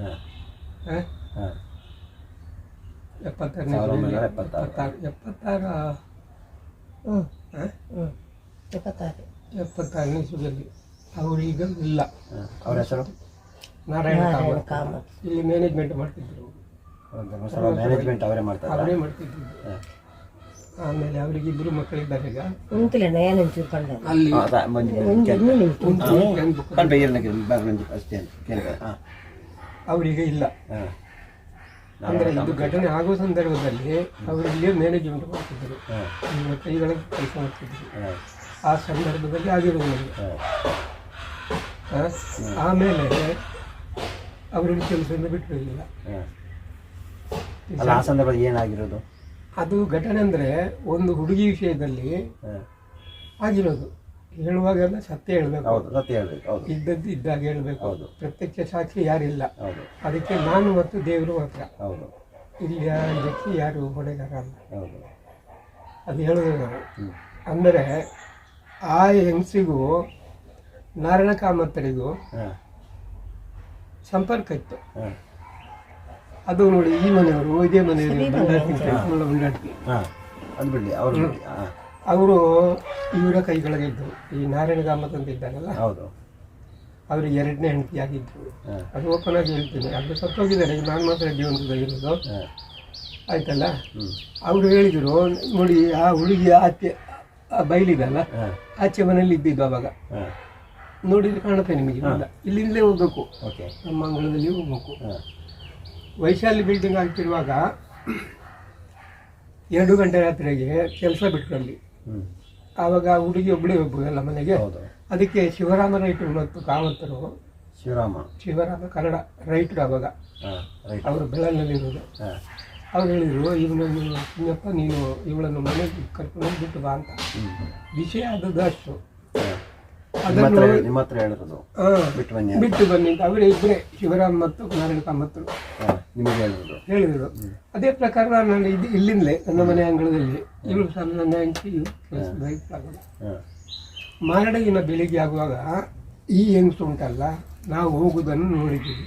ಹಾಂ ಆ? ಹಾಂ ಎಪ್ಪತ್ತಾರನೇ ಎಪ್ಪತ್ತಾರು. ಎಪ್ಪತ್ತಾರು ಎಪ್ಪತ್ತಾರ ಹ್ಞೂ ಆ? ಹ್ಞೂ ಎಪ್ಪತ್ತಾರು ಎಪ್ಪತ್ತಾರನೇ ಇಸ್ವಿಯಲ್ಲಿ ಅವರು ಈಗ ಇಲ್ಲ ಅವರ ಹೆಸರು ನಾರಾಯಣ ಕಾಮತ್ ಇಲ್ಲಿ ಮ್ಯಾನೇಜ್ಮೆಂಟ್ ಮಾಡ್ತಿದ್ರು ಮ್ಯಾನೇಜ್ಮೆಂಟ್ ಅವರೇ ಮಾಡ್ತಾರೆ ಅವರೇ ಮಾಡ್ತಿದ್ರು ಹಾಂ ಆಮೇಲೆ ಅವರಿಗೆ ಇಬ್ಬರು ಮಕ್ಕಳಿದ್ದಾರೆ ಈಗ ಅಲ್ಲಿ ಅಷ್ಟೇ ಅವರಿಗೆ ಇಲ್ಲ. ಅಂದರೆ ಇದು ಘಟನೆ ಆಗೋ ಸಂದರ್ಭದಲ್ಲಿ ಅವರು ಇಲ್ಲೇ ಮ್ಯಾನೇಜ್ಮೆಂಟ್ ಇವರ ಕೈಗಳ ಕೆಲಸ ಮಾಡ್ತಿದ್ದರು ಆ ಸಂದರ್ಭದಲ್ಲಿ ಆಗಿರೋದು ನನಗೆ ಹಾಂ. ಆ? ಆಮೇಲೆ ಅವರಿಗೆ ಕೆಲಸದಿಂದ ಅಲ್ಲ ಆ ಸಂದರ್ಭದಲ್ಲಿ ಏನಾಗಿರೋದು? ಅದು ಘಟನೆ ಅಂದರೆ ಒಂದು ಹುಡುಗಿ ವಿಷಯದಲ್ಲಿ ಆಗಿರೋದು. ಹೇಳುವಾಗೆಲ್ಲ ಸತ್ಯ ಹೇಳಬೇಕು. ಹೌದು ಸತ್ಯ ಹೇಳಬೇಕು ಹೌದು. ಇದ್ದದ್ದು ಇದ್ದಾಗ ಹೇಳಬೇಕು. ಹೌದು. ಪ್ರತ್ಯಕ್ಷ ಸಾಕ್ಷಿ ಯಾರಿಲ್ಲ. ಹೌದು. ಅದಕ್ಕೆ ನಾನು ಮತ್ತು ದೇವರು ಮಾತ್ರ. ಹೌದು. ಇಲ್ಲಿ ಯಾರು ಇದಕ್ಕೆ ಯಾರು? ಹೊಣೆಗಾರ ಅಲ್ಲ ಹೌದು. ಅದು ಹೇಳೋದು ನಾವು. ಅಂದರೆ ಆ ಹೆಂಗಸಿಗೂ ನಾರಾಯಣ ಕಾಮತ್ತರಿಗೂ ಹಾಂ. ಸಂಪರ್ಕ ಇತ್ತು. ಅದು ನೋಡಿ ಈ ಮನೆಯವರು ಇದೇ ಮನೆಯವರು ಬಂಡಾರ್ತಿ ಹಾಂ. ಅದು ಬಿಡಿ ಅವ್ರು ಹಾಂ. ಅವರು ಇವರ ಕೈಗಳಲ್ಲಿದ್ದರು ಇದ್ದರು ಈ ನಾರಾಯಣ ಅಂತ ಇದ್ದಾರಲ್ಲ ಹೌದು. ಅವರಿಗೆ ಎರಡನೇ ಹೆಂಡತಿಯಾಗಿದ್ದರು ಅದು ಓಪನ್ ಆಗಿ ಹೇಳ್ತೀನಿ. ಅದು ಸತ್ತೋಗಿದ್ದಾರೆ. ಈಗ ನಾನು ಮಾತ್ರ ಜೀವನದಲ್ಲಿ ಇರೋದು. ಆಯ್ತಲ್ಲ? ಅವರು ಹೇಳಿದರು ನೋಡಿ ಆ ಹುಡುಗಿ ಆಚೆ ಆ ಬೈಲಿದಲ್ಲ ಆಚೆ ಮನೇಲಿ ಇದ್ದಿದ್ದು ಅವಾಗ. ನೋಡಿದ್ರೆ ಕಾಣುತ್ತೆ ನಿಮಗೆ ಇಲ್ಲಿಂದ ಇಲ್ಲಿಂದಲೇ ಹೋಗ್ಬೇಕು. ಓಕೆ. ನಮ್ಮ ಅಂಗಳದಲ್ಲಿ ಹೋಗ್ಬೇಕು. ವೈಶಾಲಿ ಬಿಲ್ಡಿಂಗ್ ಆಗ್ತಿರುವಾಗ ಎರಡು ಗಂಟೆ ರಾತ್ರಿಗೆ ಕೆಲಸ ಅಲ್ಲಿ. ಹ್ಞೂ ಆವಾಗ ಆ ಹುಡುಗಿ ಒಬ್ಬಳೇ ಹೋಗ್ಬೋದಲ್ಲ ಮನೆಗೆ? ಹೌದು. ಅದಕ್ಕೆ ಶಿವರಾಮ ರೈಟ್ರು ಮತ್ತು ಕಾವಂತರು ಶಿವರಾಮ. ಶಿವರಾಮ ಕನ್ನಡ ರೈಟ್ ಆವಾಗ. ಅವರು ಬೆಳಲಿನಲ್ಲಿರೋದು ಹಾಂ. ಅವ್ರು ಹೇಳಿದರು ಇವನನ್ನು ಚಿನ್ನಪ್ಪ ನೀನು ಇವಳನ್ನು ಮನೆಗೆ ಕರ್ಕೊಂಡು ಬಿಟ್ಟು ಬಾ ಅಂತ. ವಿಷಯ ಆದದ್ದು ಅಷ್ಟು. ಅದನ್ನು ಬಿಟ್ಟು ಬನ್ನಿ ಅಂತ. ಅವರೇ ಇಬ್ಬರೇ ಶಿವರಾಮ್ ಮತ್ತು ನಾರಾಯಣ ಕಾಮತ್ತರು ಹಾಂ. ನಿಮಗೆ ಹೇಳಿದ್ರು. ಹೇಳಿದರು. ಅದೇ ಪ್ರಕಾರ ನಾನು ಇದು ಇಲ್ಲಿಂದಲೇ ನನ್ನ ಮನೆ ಅಂಗಳದಲ್ಲಿ ಇವಳು ಸಹ ನನ್ನ ಹೆಂಚಿಯು ಕೆಲಸದ ರೈತರಾಗೋದು ಹಾಂ ಬೆಳಿಗ್ಗೆ ಆಗುವಾಗ ಈ ಹೆಂಗಸು ಉಂಟಲ್ಲ ನಾವು ಹೋಗುವುದನ್ನು ನೋಡಿದ್ದೀವಿ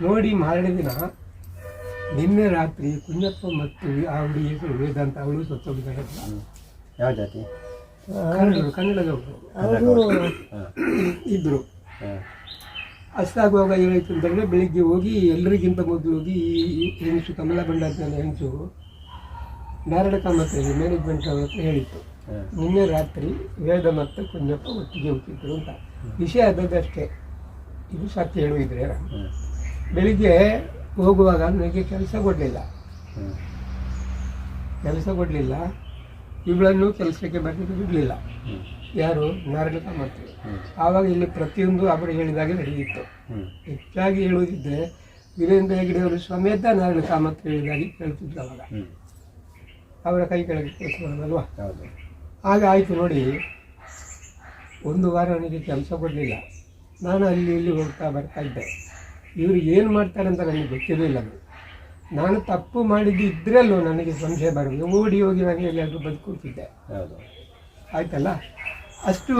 ನೋಡಿ ಮಾರನೇ ದಿನ ನಿನ್ನೆ ರಾತ್ರಿ ಕುಂಜಪ್ಪ ಮತ್ತು ಆ ಹುಡುಗಿ ಹೆಸರು ವೇದಾಂತ ಅವಳು ಸತ್ತೋಗಿದ್ದಾರೆ ಯಾವ ಜಾತಿ? ಕನ್ನಡದವರು. ಕನ್ನಡದವರು ಅಷ್ಟಾಗುವಾಗ ಏನಾಯ್ತು ಅಂತಂದರೆ ಬೆಳಿಗ್ಗೆ ಹೋಗಿ ಎಲ್ಲರಿಗಿಂತ ಮೊದಲು ಹೋಗಿ ಈ ಹೆಂಗಸು ಕಮಲ ಭಂಡಾರ್ಜನ ಹೆಂಗಸು ನಾರಾಯಣ ಕಾಮತ್ ಮ್ಯಾನೇಜ್ಮೆಂಟ್ ಅವ್ರ ಹತ್ರ ಹೇಳಿತ್ತು. ನಿನ್ನೆ ರಾತ್ರಿ ವೇದ ಮತ್ತು ಕುಂಜಪ್ಪ ಒಟ್ಟಿಗೆ ಹೋಗ್ತಿದ್ರು ಅಂತ. ವಿಷಯ ಆದದ್ದಷ್ಟೇ. ಇದು ಸತ್ಯ ಹೇಳಿದ್ರೆ ಬೆಳಿಗ್ಗೆ ಹೋಗುವಾಗ ನನಗೆ ಕೆಲಸ ಕೊಡಲಿಲ್ಲ. ಕೆಲಸ ಕೊಡಲಿಲ್ಲ. ಇವಳನ್ನು ಕೆಲಸಕ್ಕೆ ಬರಲಿಕ್ಕೆ ಬಿಡಲಿಲ್ಲ. ಯಾರು? ನಾರಾಯಣ ಕಾಮತ್ ಆವಾಗ ಇಲ್ಲಿ ಪ್ರತಿಯೊಂದು ಅವರು ಹೇಳಿದಾಗೆ ನಡೆಯಿತ್ತು ಹೆಚ್ಚಾಗಿ ಹೇಳುವುದಿದ್ದರೆ ವೀರೇಂದ್ರ ಹೆಗಡೆ ಅವರು ಸಮೇತ ನಾರಾಯಣ ಕಾಮತ್ ಹೇಳಿದಾಗಿ ಕೇಳ್ತಿದ್ರು ಅವಾಗ. ಅವರ ಕೈ ಕೆಳಗೆ ಕೆಲಸ ಮಾಡೋದಲ್ವಾ ಹೌದು. ಆಗ ಆಯಿತು ನೋಡಿ ಒಂದು ವಾರ ನನಗೆ ಕೆಲಸ ಕೊಡಲಿಲ್ಲ. ನಾನು ಅಲ್ಲಿ ಇಲ್ಲಿ ಹೋಗ್ತಾ ಬರ್ತಾ ಇದ್ದೆ. ಇವರು ಏನು ಮಾಡ್ತಾರೆ ಅಂತ ನನಗೆ ಗೊತ್ತಿರಲಿಲ್ಲ ಅದು. ನಾನು ತಪ್ಪು ಮಾಡಿದ್ದು ಇದ್ರಲ್ಲೂ ನನಗೆ ಸಂಶಯ ಬರೋದು ಓಡಿ ಹೋಗಿ ನನಗೆ ಎಲ್ಲಾದರೂ ಬದುಕುತ್ತಿದ್ದೆ ಹೌದು. ಆಯ್ತಲ್ಲ? ಅಷ್ಟು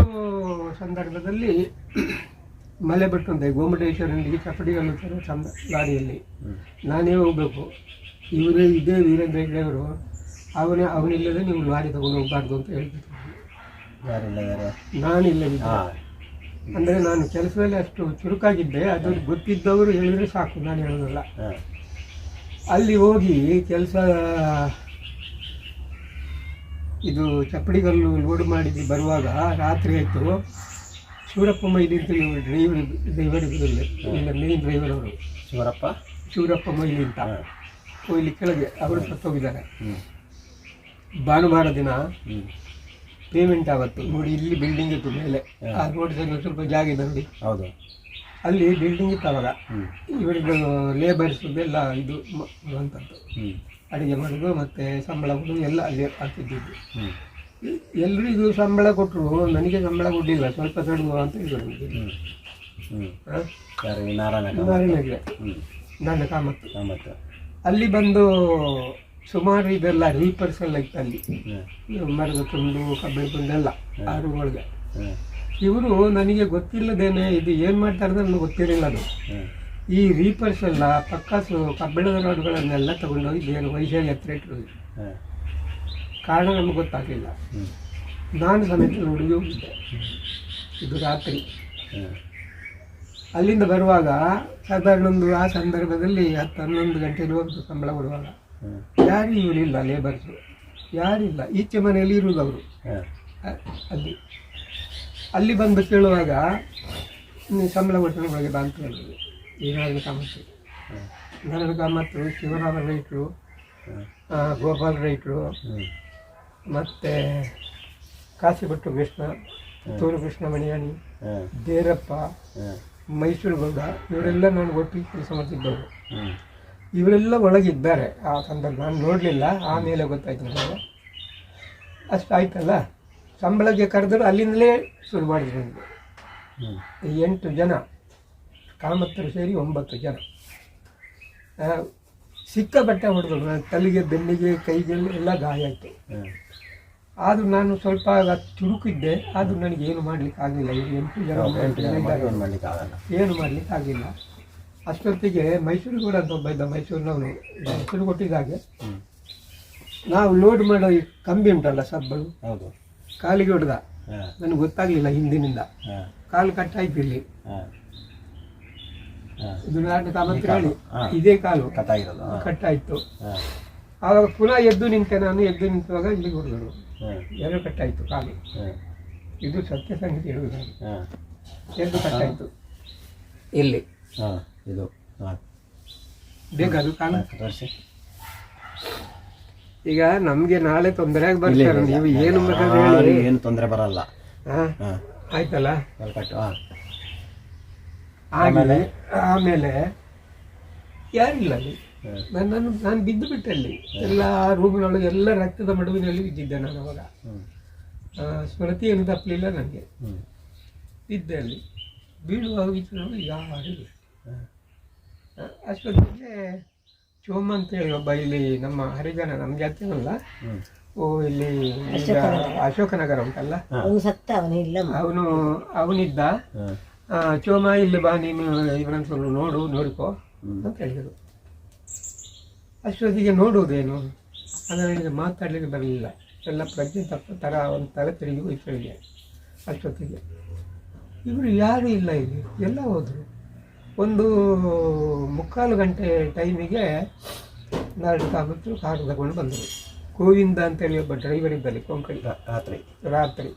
ಸಂದರ್ಭದಲ್ಲಿ ಮಲೆ ಬಿಟ್ಟಂತೆ ಗೋಮಟೇಶ್ವರನಿಗೆ ಚಪ್ಪಡಿಗಳು ತರ ಚಂದ ಗಾಡಿಯಲ್ಲಿ ನಾನೇ ಹೋಗಬೇಕು. ಇವರು ಇದೇ ವೀರೇಂದ್ರ ಹೆಗ್ಡೆ ಅವರು ಅವನೇ ಅವನಿಲ್ಲದೆ ನೀವು ಲಾರಿ ತಗೊಂಡು ಹೋಗಬಾರ್ದು ಅಂತ ಹೇಳ್ತಿದ್ರು ನಾನಿಲ್ಲ ಅಂದರೆ ನಾನು ಕೆಲಸದಲ್ಲಿ ಅಷ್ಟು ಚುರುಕಾಗಿದ್ದೆ. ಅದು ಗೊತ್ತಿದ್ದವರು ಹೇಳಿದ್ರೆ ಸಾಕು. ನಾನು ಹೇಳೋದಲ್ಲ ಅಲ್ಲಿ ಹೋಗಿ ಕೆಲಸ ಇದು ಚಪ್ಪಡಿಗಲ್ಲು ಲೋಡ್ ಮಾಡಿ ಬರುವಾಗ ರಾತ್ರಿ ಆಯಿತು. ಶಿವರಪ್ಪ ಮೈಲಿ ಅಂತ ನೀವು ಡ್ರೈವರ್ ಡ್ರೈವರ್ ಇದ್ರಲ್ಲಿ ಇಲ್ಲ. ಮೇನ್ ಡ್ರೈವರ್ ಅವರು. ಶಿವರಪ್ಪ? ಶಿವರಪ್ಪ ಮೈಲಿ ಅಂತ ಕೊಯ್ಲಿ ಕೆಳಗೆ ಅವರು ಸತ್ತೋಗಿದ್ದಾರೆ. ಭಾನುವಾರ ದಿನ ಪೇಮೆಂಟ್ ಆವತ್ತು. ನೋಡಿ ಇಲ್ಲಿ ಬಿಲ್ಡಿಂಗ್ ಇತ್ತು ಮೇಲೆ. ಆ ರೋಡ್ ಸೈಡ್ ಸ್ವಲ್ಪ ಜಾಗ ಇದೆ ನೋಡಿ ಹೌದು. ಅಲ್ಲಿ ಬಿಲ್ಡಿಂಗ್ ಇತ್ತು ಅವಾಗ. ಇವರಿಗೆ ಲೇಬರ್ಸ್ ಎಲ್ಲ ಇದು ಅಂತದ್ದು ಅಂಥದ್ದು ಅಡುಗೆ ಮಾಡೋದು ಮತ್ತು ಸಂಬಳ ಕೊಡೋದು ಎಲ್ಲ ಅಲ್ಲಿ ಆಗ್ತಿದ್ದಿದ್ದು ಎಲ್ಲರಿಗೂ ಎಲ್ರಿಗೂ ಸಂಬಳ ಕೊಟ್ಟರು ನನಗೆ ಸಂಬಳ ಕೊಡಲಿಲ್ಲ ಸ್ವಲ್ಪ ತಡುವ ಅಂತ ಹೇಳಿದ್ರು ನನಗೆ ಹ್ಞೂ ಹ್ಞೂ ಆ? ಯಾರು ನಾರಾಯಣ ನಾರಿನಾಗೆ ನನ್ನ ಕಾಮತ್ತು ಕಾಮತ್ತು ಅಲ್ಲಿ ಬಂದು ಸುಮಾರು ಇದೆಲ್ಲ ರೀಪರ್ಸ್ ಎಲ್ಲ ಇತ್ತು ಅಲ್ಲಿ. ಮರದ ತುಂಡು ಕಬ್ಬಿಣ ತುಂಡು ಎಲ್ಲ ಆರುಗಳಿಗೆ ಹ್ಞೂ ಇವರು ನನಗೆ ಗೊತ್ತಿಲ್ಲದೇನೆ ಇದು ಏನು ಮಾಡ್ತಾರೆ ನನಗೆ ಗೊತ್ತಿರಲಿಲ್ಲ ಅದು. ಈ ರೀಪರ್ಸ್ ಎಲ್ಲ ಪಕ್ಕಾಸು ಕಬ್ಬಿಣದ ರೋಡ್ಗಳನ್ನೆಲ್ಲ ತಗೊಂಡೋಗಿ ಬೇರೆ ವೈಶಾಲಿ ಹತ್ರ ಇಟ್ಟರು ಕಾರಣ ನಮ್ಗೆ ಗೊತ್ತಾಗಲಿಲ್ಲ. ನಾನು ಸಮೇತ ನೋಡಿ ಹೋಗಿದ್ದೆ. ಇದು ರಾತ್ರಿ. ಅಲ್ಲಿಂದ ಬರುವಾಗ ಸಾಧಾರಣ ಒಂದು ಆ ಸಂದರ್ಭದಲ್ಲಿ ಹತ್ತು ಹನ್ನೊಂದು ಗಂಟೆ ಹೋಗ್ತು ಸಂಬಳ ಕೊಡುವಾಗ. ಯಾರು ಇವರಿಲ್ಲ ಲೇಬರ್ಸು ಯಾರಿಲ್ಲ ಈಚೆ ಮನೆಯಲ್ಲಿ ಇರುವುದು ಅವರು. ಅಲ್ಲಿ. ಅಲ್ಲಿ ಬಂದು ಕೇಳುವಾಗ ನೀವು ಸಂಬಳ ಕೊಟ್ಟರೆ ಒಳಗೆ ಬಾ ಅಂತ ಹೇಳಿದ್ರು. ಏನಾದರೂ ಕಾಮತ್ತು ನಾರಾಯಣ ಕಾಮತ್ತು ಶಿವರಾಮ ರೈತರು ಗೋಪಾಲ ರೈತರು ಮತ್ತು ಕಾಶಿಭಟ್ಟು ಕೃಷ್ಣ ಪುತ್ತೂರು ಕೃಷ್ಣ ಮಣಿಯಾಣಿ ದೇರಪ್ಪ ಮೈಸೂರು ಗೌಡ ಇವರೆಲ್ಲ ನಾನು ಒಟ್ಟಿಗೆ ಕೆಲಸ ಮಾಡ್ತಿದ್ದವರು. ಇವರೆಲ್ಲ ಒಳಗಿದ್ದಾರೆ ಆ ಸಂದರ್ಭ. ನಾನು ನೋಡಲಿಲ್ಲ ಆಮೇಲೆ ಗೊತ್ತಾಯ್ತು ನನಗೆ. ಅಷ್ಟು ಆಯ್ತಲ್ಲ? ಸಂಬಳಕ್ಕೆ ಕರೆದ್ರು ಅಲ್ಲಿಂದಲೇ ಶುರು ಮಾಡಿದ್ರು ನನಗೆ. ಎಂಟು ಜನ. ಕಾಮತ್ತರು ಸೇರಿ ಒಂಬತ್ತು ಜನ. ಸಿಕ್ಕ ಸಿಕ್ಕಾಪಟ್ಟೆ ಹೊಡೆದ್ರು ತಲೆಗೆ ಬೆನ್ನಿಗೆ ಕೈಗೆ ಎಲ್ಲ ಗಾಯ ಆಯಿತು. ಆದರೂ ನಾನು ಸ್ವಲ್ಪ ಚುರುಕಿದ್ದೆ ಆದರೂ ನನಗೆ ಏನು ಮಾಡ್ಲಿಕ್ಕೆ ಆಗಲಿಲ್ಲ. ಈಗ ಎಂಟು ಜನ ಏನು ಮಾಡಲಿಕ್ಕೆ ಆಗಲಿಲ್ಲ ಅಷ್ಟೊತ್ತಿಗೆ ಮೈಸೂರು ಕೂಡ ಅಂತ ಒಬ್ಬ ಇದ್ದ ಮೈಸೂರಿನವನು ಹೆಸರು ಕೊಟ್ಟಿದ್ದಾಗೆ ನಾವು ಲೋಡ್ ಮಾಡೋ ಈ ಕಂಬಿ ಉಂಟಲ್ಲ ಸಬ್ಬಳು? ಹೌದು. ಕಾಲಿಗೆ ಹೊಡೆದ. ನನಗೆ ಗೊತ್ತಾಗಲಿಲ್ಲ ಹಿಂದಿನಿಂದ. ಕಾಲು ಕಟ್ಟಾಯ್ತು ಇಲ್ಲಿ. ಇದು ಮತ್ತೆ ಹೇಳಿ. ಇದೇ ಕಾಲು. ಕಟ್ಟಾಗಿರೋದು ಕಟ್ಟಾಯ್ತು. ಆವಾಗ ಪುನಃ ಎದ್ದು ನಿಂತೆ ನಾನು ಎದ್ದು ನಿಂತುವಾಗ ಇಲ್ಲಿ ಹೊಡೆದರು ಎರಡು ಕಟ್ಟಾಯ್ತು ಕಾಲು. ಹಾಂ. ಇದು ಸತ್ಯ ಸಂಗೀತ ಹೇಳುವುದು ಎದ್ದು ಕಟ್ಟಾಯ್ತು. ಇಲ್ಲಿ. ಹಾಂ. ಇದು. ಬೇಕಾದ್ರು ಕಾಲ. ಈಗ ನಮ್ಗೆ ನಾಳೆ ತೊಂದರೆಯಾಗಿ ಬರ್ತಾರೆ. ನೀವು ಏನು ಬೇಕಾದ್ರೆ ಹೇಳಿ. ಏನು ತೊಂದರೆ ಬರಲ್ಲ. ಹಾ. ಹಾಂ. ಆಯ್ತಲ್ಲ? ಕಟ್ಟು ಹಾಂ. ಆಮೇಲೆ? ಆಮೇಲೆ ಯಾರಿಲ್ಲ ಅಲ್ಲಿ. ನಾನು ನನ್ನನ್ನು ನಾನು ಬಿದ್ದು ಬಿಟ್ಟೆ ಅಲ್ಲಿ. ಎಲ್ಲ ರೂಮಿನೊಳಗೆ ಎಲ್ಲ ರಕ್ತದ ಮಡುವಿನಲ್ಲಿ ಬಿದ್ದಿದ್ದೆ ನಾನು ಅವಾಗ. ಆ, ಸ್ಮೃತಿ ಏನು ತಪ್ಪಲಿಲ್ಲ ನನಗೆ ಬಿದ್ದೆ ಅಲ್ಲಿ. ಬೀಳುವಾಗ ವಿಚಾರ ಯಾರಿಲ್ಲ. ಆಸ್ಪತ್ರೆಗೆ ಚೋಮ್ ಅಂತೇಳಿ ಒಬ್ಬ ಇಲ್ಲಿ ನಮ್ಮ ಹರಿಜನ ನಮ್ಮ ಜಾತಿನಲ್ಲ ಓ ಇಲ್ಲಿ ಅಶೋಕನಗರ. ಉಂಟಲ್ಲ? ಅವನು ಸತ್ತ ಅವನು ಇಲ್ಲ ಅವನು ಅವನಿದ್ದ? ಚೋಮ ಇಲ್ಲಿ ಬಾ ನೀನು ಇವರನ್ನು ಸ್ವಲ್ಪ ನೋಡು ನೋಡ್ಕೋ ಅಂತ ಹೇಳಿದರು. ಅಷ್ಟೊತ್ತಿಗೆ ನೋಡುವುದೇನು? ಅದರಲ್ಲಿ ಮಾತಾಡಲಿಕ್ಕೆ ಬರಲಿಲ್ಲ. ಎಲ್ಲ ಪ್ರಜ್ಞೆ ತಪ್ಪ ಥರ ಒಂದು ತಲೆ ತಿರುಗಿ ಹೋಯ್ತು ನನಗೆ ಅಷ್ಟೊತ್ತಿಗೆ ಇವರು ಯಾರೂ ಇಲ್ಲ ಇಲ್ಲಿ ಎಲ್ಲ ಹೋದರು. ಒಂದು ಮುಕ್ಕಾಲು ಗಂಟೆ ಟೈಮಿಗೆ ನಾಲ್ಕು ಕಾರ್ ಕಾರು ತಗೊಂಡು ಬಂದರು. ಗೋವಿಂದ ಅಂತೇಳಿ ಒಬ್ಬ ಡ್ರೈವರ್ ಇದ್ದಲ್ಲಿ ಕೊಂಕಣಿ. ರಾತ್ರಿ. ರಾತ್ರಿ.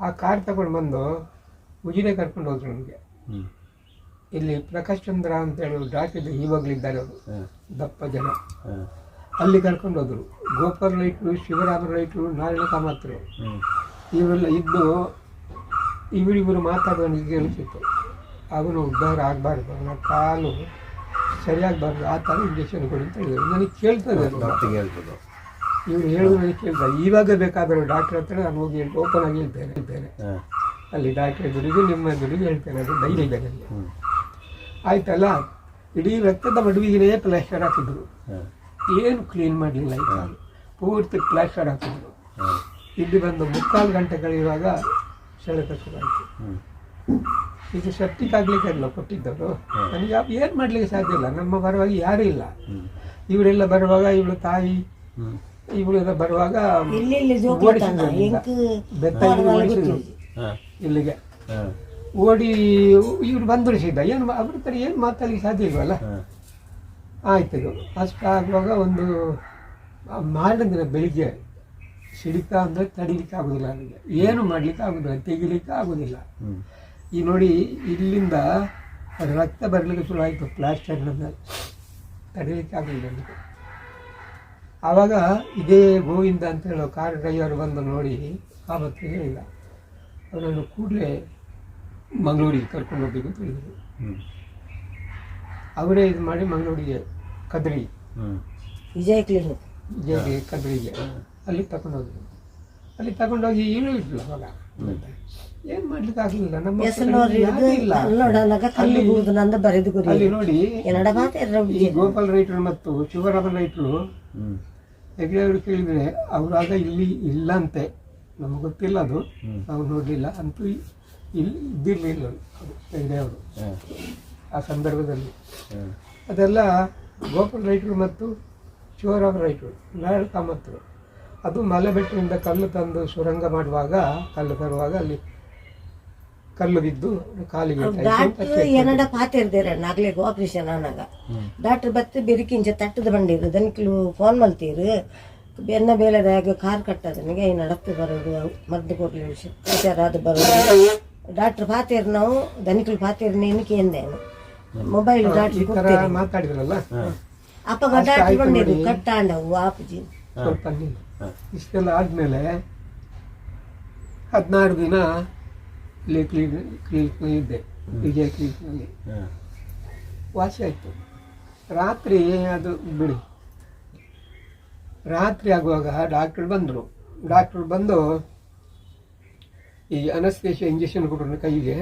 ಆ ಕಾರ್ ತಗೊಂಡು ಬಂದು ಉಜಿರೆ ಕರ್ಕೊಂಡು ಹೋದ್ರು ನಮಗೆ. ಇಲ್ಲಿ ಪ್ರಕಾಶ್ ಚಂದ್ರ ಅಂತೇಳಿ ಡಾಕ್ಟರ್ ಇವಾಗಲಿದ್ದಾರೆ ಅವರು. ದಪ್ಪ ಜನ. ಅಲ್ಲಿ ಕರ್ಕೊಂಡು ಹೋದ್ರು. ಗೋಪಾಲ್ ರೈಟ್ರು ಶಿವರಾಮ ರೈಟ್ರು ನಾರಾಯಣ ಕಾಮತ್ರು. ಇವರೆಲ್ಲ ಇದ್ದು ಇವರಿಬ್ಬರು ಮಾತಾಡುವ ನನಗೆ ಕೇಳಿಸಿತ್ತು ಅವನು ಉದ್ಧಾರ ಆಗಬಾರ್ದು. ಅವನ ಕಾಲು ಸರಿಯಾಗಬಾರ್ದು. ಆ ಥರ ಇಂಜೆಕ್ಷನ್ ಕೊಡಿ ಅಂತ ಹೇಳಿದ್ರು. ನನಗೆ ಕೇಳ್ತದೆ ಇವ್ರು ಹೇಳಿದ್ರು ನನಗೆ ಕೇಳ್ತಾರೆ ಇವಾಗ ಬೇಕಾದರೂ ಡಾಕ್ಟರ್ ಹತ್ರ ನಾನು ಹೋಗಿ ಓಪನ್ ಆಗಿ ಹೇಳ್ತೇನೆ ಹೇಳ್ತೇನೆ. ಅಲ್ಲಿ ಡಾಕ್ಟರ್ ದುಡಿದು ನಿಮ್ಮ ಎದುರಿಗೂ ಹೇಳ್ತೇನೆ ಅದು ಧೈರ್ಯ ಇದೆ ನನಗೆ. ಆಯ್ತಲ್ಲ? ಇಡೀ ರಕ್ತದ ಮಡುವಿಗೆ ಪ್ಲಾಸ್ಟರ್ ಹಾಕಿದ್ರು. ಏನು ಕ್ಲೀನ್ ಮಾಡಲಿಲ್ಲ ಆಯ್ತಾ ಪೂರ್ತಿ ಪ್ಲಾಸ್ಟರ್ ಹಾಕಿದ್ರು. ಇಲ್ಲಿ ಬಂದು ಮುಕ್ಕಾಲು ಗಂಟೆಗಳಿರುವಾಗ ಕಳೆಯುವಾಗ ಸೆಳೆತ ಶುರುವಾಯಿತು ಇದು ಸೆಪ್ಟಿಕ್ ಆಗ್ಲಿಕ್ಕೆ ಇಲ್ಲ ಕೊಟ್ಟಿದ್ದವರು ನನಗೆ ಏನು ಮಾಡಲಿಕ್ಕೆ ಸಾಧ್ಯ ಇಲ್ಲ. ನಮ್ಮ ಬರುವಾಗ ಯಾರೂ ಇಲ್ಲ. ಇವರೆಲ್ಲ ಬರುವಾಗ ಇವಳು ತಾಯಿ. ಇವಳೆಲ್ಲ ಬರುವಾಗ ಬೆತ್ತ ಇಲ್ಲಿ ಜೋಕಿ ಓಡಿಸಿದ್ರು. ಇಲ್ಲಿಗೆ. ಓಡಿ ಇವ್ರು ಬಂದರು ಸಿದ್ಧ ಏನು ಅವ್ರ ಕಡೆ ಏನು ಮಾತಾಡಲಿಕ್ಕೆ ಸಾಧ್ಯ ಇಲ್ವಲ್ಲ? ಆಯ್ತು ಇದು. ಅಷ್ಟು ಆಗುವಾಗ ಒಂದು ಮಾಡಿದ್ರ ಬೆಳಿಗ್ಗೆ ಸಿಡಿತ ಅಂದರೆ ತಡಿಲಿಕ್ಕೆ ಆಗೋದಿಲ್ಲ ನನಗೆ ಏನು ಮಾಡಲಿಕ್ಕೆ ಆಗೋದಿಲ್ಲ ತೆಗಿಲಿಕ್ಕೆ ಆಗೋದಿಲ್ಲ. ಈ ನೋಡಿ ಇಲ್ಲಿಂದ ರಕ್ತ ಬರಲಿಕ್ಕೆ ಶುರು ಆಯಿತು ಪ್ಲಾಸ್ಟರ್ನಿಂದ ತಡಿಲಿಕ್ಕೆ ಆಗೋದಿಲ್ಲ ನನಗೆ ಆವಾಗ ಇದೇ ಗೋವಿಂದ ಅಂತ ಹೇಳೋ ಕಾರ್ ಡ್ರೈವರ್ ಬಂದು ನೋಡಿ ಆವತ್ತು ಹೇಳಿಲ್ಲ ಅವನನ್ನು ಕೂಡಲೇ ಮಂಗಳೂರಿಗೆ ಕರ್ಕೊಂಡು ಹೋಗ್ಬೇಕು ಅಂತ ಹೇಳಿದರು. ಹ್ಞೂ ಅವರೇ ಇದು ಮಾಡಿ ಮಂಗಳೂರಿಗೆ ಕದ್ರಿ. ಹ್ಞೂ ವಿಜಯ್ ಕ್ಲಿನಿಕ್. ಜೇಡಿ ಕದ್ರಿಗೆ. ಅಲ್ಲಿ ತಗೊಂಡೋದ್ರು ಅಲ್ಲಿ ತಗೊಂಡೋಗಿ ಏನೂ ಇಟ್ಲು ಅವಾಗ. ಏನು ಮಾಡ್ಲಿಕ್ಕೆ ಆಗಲಿಲ್ಲ? ನಮ್ಮ ಇಲ್ಲ. ಅಲ್ಲಿ ನೋಡಿ ಈ ಗೋಪಾಲ್ ರೈಟ್ರು ಮತ್ತು ಶಿವರಾಮ ರೈಟ್ರು ಹೆಗ್ಡೆ ಅವರು ಕೇಳಿದ್ರೆ ಅವರಾಗ ಇಲ್ಲಿ ಇಲ್ಲಂತೆ. ನಮ್ಗೆ ಗೊತ್ತಿಲ್ಲ ಅದು. ನಾವು ನೋಡಲಿಲ್ಲ. ಅಂತೂ ಇ- ಇಲ್ಲಿ ಇದ್ದಿರಲಿಲ್ಲ ಅದು. ಹೆಗ್ಡೆ ಅವರು. ಆ ಸಂದರ್ಭದಲ್ಲಿ. ಅದೆಲ್ಲ ಗೋಪಾಲ್ ರೈಟ್ರು ಮತ್ತು ಶಿವರಾಮ್ ರೈಟ್ರು ನಾರಾಯಣ ಕಾಮತ್ರು ಅದು ಮಲೆಬೆಟ್ಟಿನಿಂದ ಕಲ್ಲು ತಂದು ಸುರಂಗ ಮಾಡುವಾಗ ಕಲ್ಲು ತರುವಾಗ ಅಲ್ಲಿ ಕಲ್ಲು ಬಿದ್ದು ಕಾಲಿಗೆ ಡಾಕ್ಟರ್ ಏನಂದ ಏನಡ ಪಾತಿರ್ದೇರ ನಾಗ್ಲಿಗೆ ಆಪರೇಷನ್ ಆನಾಗ ಡಾಕ್ಟರ್ ಬತ್ತು ಬಿರುಕಿಂಚ ತಟ್ಟದ ಬಂಡಿರು ದನಿಕ್ಲು ಫೋನ್ ಮಲ್ತೀರು ಬೆನ್ನ ಬೇಲೆದಾಗ ಕಾರ್ ಕಟ್ಟದನಿಗೆ ನನಗೆ ನಡಪ್ತು ಬರೋದು ಮದ್ದು ಕೊಡಲಿ ವಿಚಾರ ಅದು ಬರೋದು. ಡಾಕ್ಟ್ರ್ ಪಾತೇರ್ ನಾವು ದನಿಕ್ಲು ಪಾತೇರ್ ಏನಕ್ಕೆ ಎಂದೇನು ಮೊಬೈಲ್ ಡಾಕ್ಟ್ರ್ ಮಾತಾಡಿದ್ರಲ್ಲ? ಅಪ್ಪಗ ಡಾಕ್ಟ್ರ್ ಬಂದಿರು ಕಟ್ಟಾಂಡವು ಆಪುಜಿ ಸ್ವಲ್ಪ. ಇಷ್ಟೆಲ್ಲ ಆದ್ಮೇಲೆ ಹದಿನಾರು ದಿನ ಇಲ್ಲಿ ಕ್ಲೀನ್ ಕ್ಲಿನಿಕ್ ಇದ್ದೆ. ವಿಜಯ ಕ್ಲಿನಿಕ್ನಲ್ಲಿ. ವಾಸಿ ಆಯಿತು. ರಾತ್ರಿ ಅದು ಬಿಡಿ. ರಾತ್ರಿ ಆಗುವಾಗ ಡಾಕ್ಟರ್ ಬಂದರು. ಡಾಕ್ಟರ್ ಬಂದು ಈ ಅನಸ್ತೇಶ ಇಂಜೆಕ್ಷನ್ ಕೊಟ್ಟರು ಕೈಗೆ.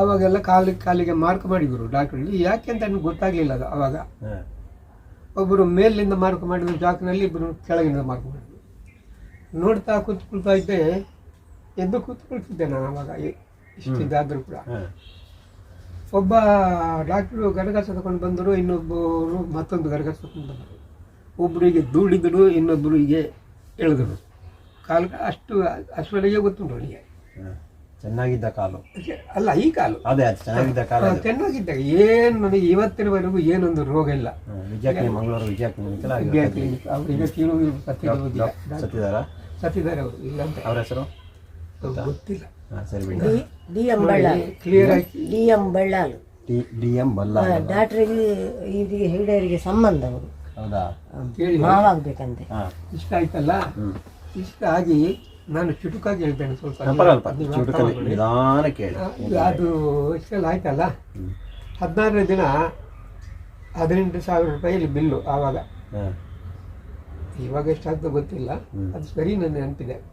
ಅವಾಗೆಲ್ಲ ಕಾಲಿಗೆ ಕಾಲಿಗೆ ಮಾರ್ಕ್ ಮಾಡಿದ್ರು ಡಾಕ್ಟರ್ ಯಾಕೆ ಅಂತ ನನಗೆ ಗೊತ್ತಾಗಲಿಲ್ಲ ಅದು ಅವಾಗ. ಒಬ್ಬರು ಮೇಲಿಂದ ಮಾರ್ಕ್ ಮಾಡಿದ್ರು ಜಾಕ್ನಲ್ಲಿ ಇಬ್ಬರು ಕೆಳಗಿಂದ ಮಾರ್ಕ್ ಮಾಡಿದ್ರು. ನೋಡ್ತಾ ಕೂತ್ಕೊಳ್ತಾ ಇದ್ದೆ. ಎದ್ದು ಕೂತ್ಕೊಳ್ತಿದ್ದೆ ನಾನು ಅವಾಗ. ಇಷ್ಟಿದ್ದಾದ್ರೂ ಕೂಡ. ಒಬ್ಬ ಡಾಕ್ಟ್ರು ಗರಗಸ ತಗೊಂಡು ಬಂದರು. ಇನ್ನೊಬ್ಬರು ಮತ್ತೊಂದು ಗರಗಸ ತಗೊಂಡು ಬಂದರು. ಒಬ್ಬರಿಗೆ ದೂಡಿದನು ಇನ್ನೊಬ್ರಿಗೆ ಹೀಗೆ ಎಳೆದರು ಕಾಲು ಅಷ್ಟು ಅಷ್ಟರೊಳಗೆ ಗೊತ್ತುಂಟು ಅವನಿಗೆ. ಚೆನ್ನಾಗಿದ್ದ ಕಾಲು ಅಲ್ಲ ಈ ಕಾಲು ಅದೇ ಚೆನ್ನಾಗಿದ್ದ ಕಾಲು ಚೆನ್ನಾಗಿದ್ದ ಏನು ನನಗೆ ಇವತ್ತಿನವರೆಗೂ ಏನೊಂದು ರೋಗ ಇಲ್ಲ ವಿಜಯಕ್ಕೆ ಮಂಗಳೂರು ವಿದ್ಯಾ ಕ್ಲಿನಿಕ್ ಅವ್ರಿಗೆ ತೀರು ಸತ್ತಿರೋದಿಲ್ಲ ಸತ್ತಿದಾರ ಸತ್ತಿದ್ದಾರೆ ಅವರು ಇಲ್ಲ ಅಂತ ಅವ್ರ ಹೆಸರು ಗೊತ್ತಿಲ್ಲ ಸರಿ ಬಿಡಿ ಡಿ ಎಂ ಬಳ್ಳಾಲ್ ಕ್ಲಿಯರ್ ಆಗಿ D M Ballal D D M ಬಲ್ಲ ಡಾಕ್ಟ್ರಿಗೆ ಇವರಿಗೆ ಹಿರಿಯರಿಗೆ ಸಂಬಂಧ ಅವರು ಹೌದಾ? ಕೇಳಿ ಮಾವಾಗ್ಬೇಕಂತೆ. ಇಷ್ಟ ಆಯ್ತಲ್ಲ? ಇಷ್ಟ ಆಗಿ ನಾನು ಚುಟುಕಾಗಿ ಹೇಳ್ತೇನೆ ಸ್ವಲ್ಪ. ನೀವು ಅರ್ಥ ಅದು ಇಷ್ಟೆಲ್ಲ ಆಯ್ತಲ್ಲ. ಹದಿನಾರನೇ ದಿನ ಹದಿನೆಂಟು ಸಾವಿರ ರೂಪಾಯಿ ಇಲ್ಲಿ ಬಿಲ್ಲು ಆವಾಗ. ಇವಾಗ ಇವಾಗ ಎಷ್ಟಾಗ್ತದೆ ಗೊತ್ತಿಲ್ಲ. ಅದು ಸರಿ ನನ್ನ ನೆನಪಿದೆ